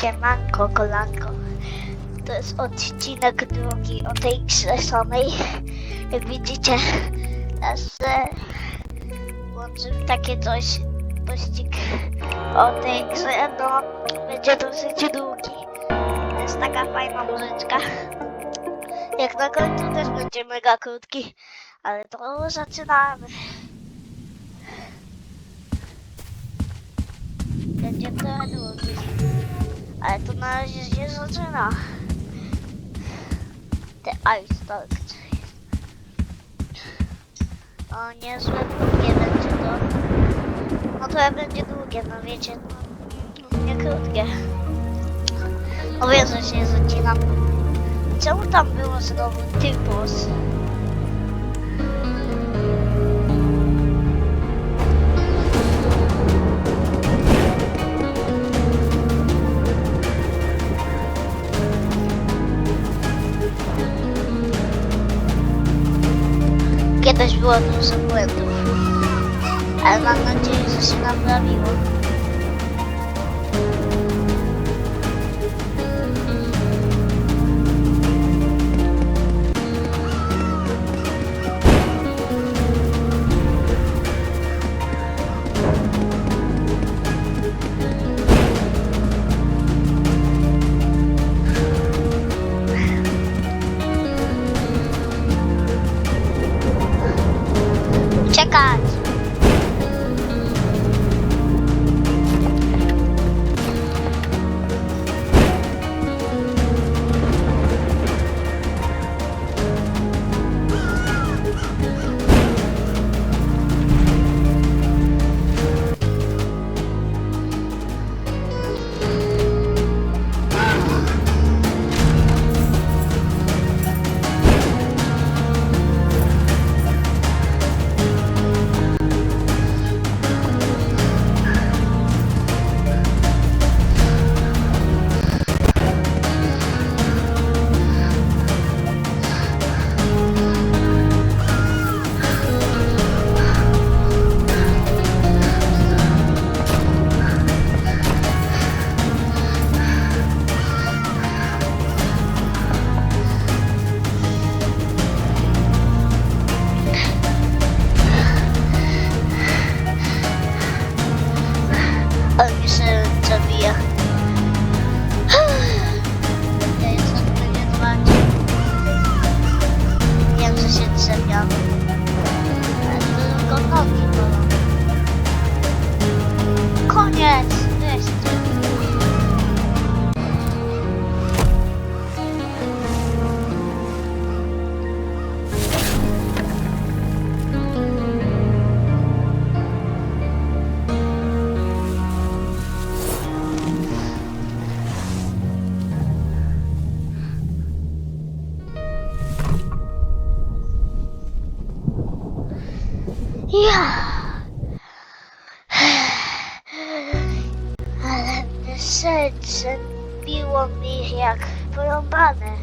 Siemanko, kolanko. To jest odcinek drugi o tej grze samej. Jak widzicie, teraz e, włączymy takie coś, pościg o tej grze, no będzie dosyć długi. To jest taka fajna muzyczka. Jak na końcu też będzie mega krótki, ale to zaczynamy. Będzie trochę długi. Ale to na razie się zaczyna. Te Ice Talk. O, niezłe długie będzie to. No to będzie długie, no wiecie, no, nie krótkie. No wiem, że się zacinam. Czemu tam było znowu typos? que das nos apoentos. A irmã não tinha ensinado meu amigo. Ale Koniec! Ja. Ale serce biło mi jak porąbane.